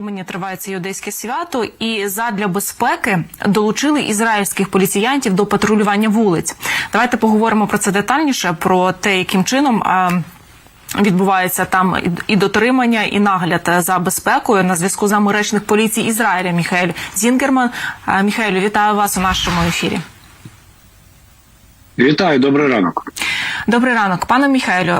Мені тривається юдейське свято, і задля безпеки долучили ізраїльських поліціянтів до патрулювання вулиць. Давайте поговоримо про це детальніше, про те, яким чином. Відбувається там і дотримання, і нагляд за безпекою на зв'язку з нами речник поліції Ізраїля Міхаель Зінгерман. Міхаелю, вітаю вас у нашому ефірі. Вітаю, добрий ранок. Добрий ранок, пане Міхаелю.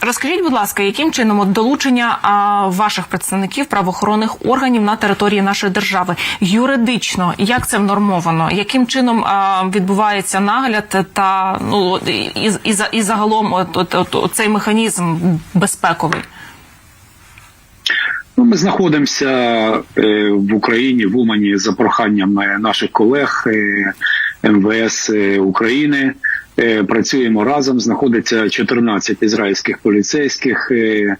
Розкажіть, будь ласка, яким чином от долучення а, ваших представників правоохоронних органів на території нашої держави юридично, як це внормовано? Яким чином а, відбувається нагляд та ну і, і, і загалом от, от, от, от цей механізм безпековий? Ну, ми знаходимося е, в Україні в Умані за проханням е, наших колег е, МВС е, України. Е, Працюємо разом. Знаходиться 14 ізраїльських поліцейських. Е,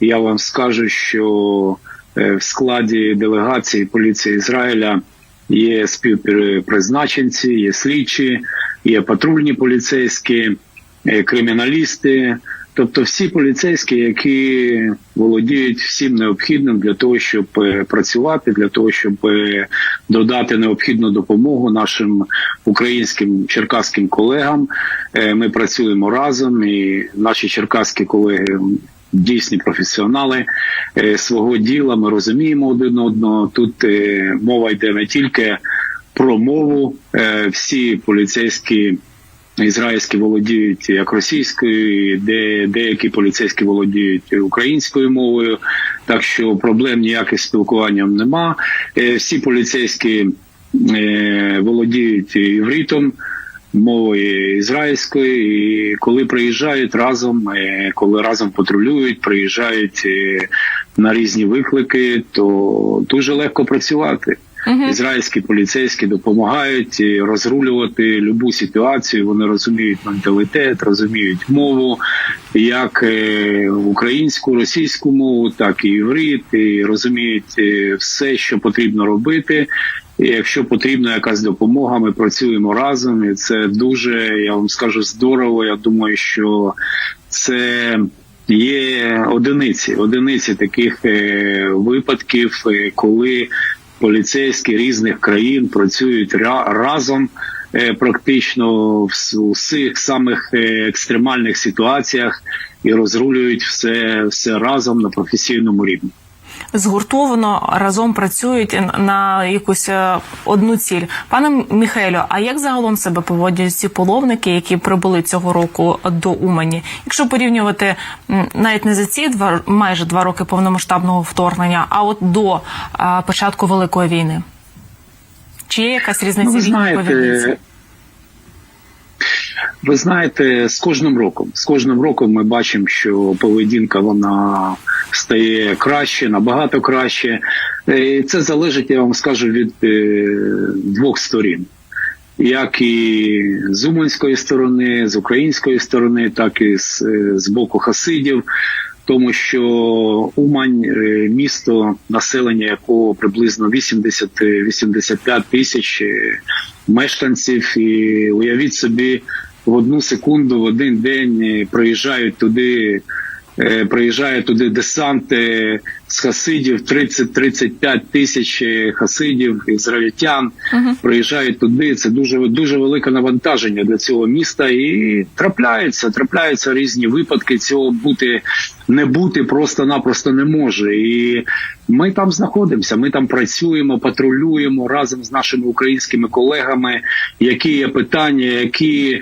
Я вам скажу, що е, в складі делегації поліції Ізраїля є співпризначенці, є слідчі, є патрульні поліцейські, криміналісти. Тобто всі поліцейські, які володіють всім необхідним для того, щоб е, працювати, для того, щоб е, додати необхідну допомогу нашим українським черкаським колегам. Е, Ми працюємо разом, і наші черкаські колеги дійсні професіонали свого діла. Ми розуміємо один одного. Тут мова йде не тільки про мову, всі поліцейські. Ізраїльські володіють як російською, де деякі поліцейські володіють українською мовою, так що проблем ніяких спілкуванням нема. Е, Всі поліцейські е, володіють івритом, мовою ізраїльською, і коли приїжджають разом, е, коли разом патрулюють, приїжджають на різні виклики, то дуже легко працювати. Ізраїльські поліцейські допомагають розрулювати любу ситуацію. Вони розуміють менталітет, розуміють мову, як е, українську, російську мову, так і іврит, і розуміють е, все, що потрібно робити. І якщо потрібна якась допомога, ми працюємо разом, і це дуже я вам скажу здорово. Я думаю, що це. Є одиниці, одиниці таких е, випадків, е, коли поліцейські різних країн працюють ра- разом. е, Практично в усіх самих е, екстремальних ситуаціях і розрулюють все, все разом на професійному рівні. Згуртовано разом працюють на якусь е, одну ціль. Пане Міхелю, а як загалом себе поводять ці половники, які прибули цього року до Умані? Якщо порівнювати навіть не за ці два майже два роки повномасштабного вторгнення, а от до початку великої війни, чи є якась різниця Ну, в їхній знаєте, ви знаєте, з кожним роком, з кожним роком ми бачимо, що поведінка вона стає краще, набагато краще. Е, І це залежить, я вам скажу, від е, двох сторін. Як і з уманської сторони, з української сторони, так і з, е, з боку хасидів, тому що Умань е, місто, населення якого приблизно 80-85 тисяч е, мешканців, і уявіть собі, в одну секунду, в один день е, приїжджають туди. е, Приїжджає туди десант з хасидів, 30-35 тисяч е, хасидів, ізраїльтян приїжджають туди. Це дуже дуже велике навантаження для цього міста. І трапляються, трапляються різні випадки. Цього бути не бути просто-напросто не може. І ми там знаходимося. Ми там працюємо, патрулюємо разом з нашими українськими колегами. Які є питання, які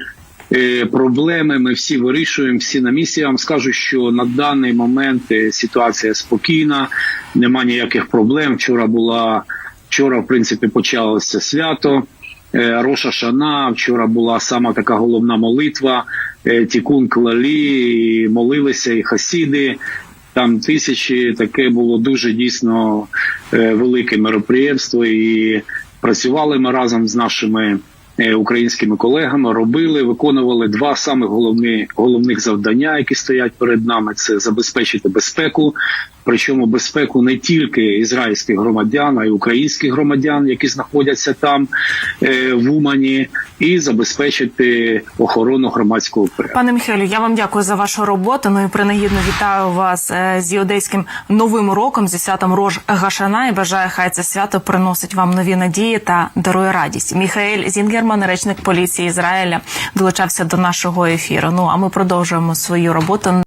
проблеми ми всі вирішуємо, всі на місці. Я вам скажу, що на даний момент е, ситуація спокійна, нема ніяких проблем. Вчора була вчора, в принципі, почалося свято. е, Роша Шана. Вчора була сама така головна молитва. е, Тікун Клалі, і молилися і хасіди. Там тисячі таке було дуже дійсно е, велике мероприємство, і працювали ми разом з нашими е, українськими колегами, робили, виконували два самих головні головних завдання, які стоять перед нами: це забезпечити безпеку причому безпеку не тільки ізраїльських громадян, а й українських громадян, які знаходяться там е, в Умані, і забезпечити охорону громадського порядку. Пане Михайлю, я вам дякую за вашу роботу. Ну і принагідно вітаю вас е, з іудейським новим роком зі святом Рож Гашана і бажаю, хай це свято приносить вам нові надії та дарує радість. Міхаель Зінгерман, речник поліції Ізраїля, долучався до нашого ефіру. Ну а ми продовжуємо свою роботу.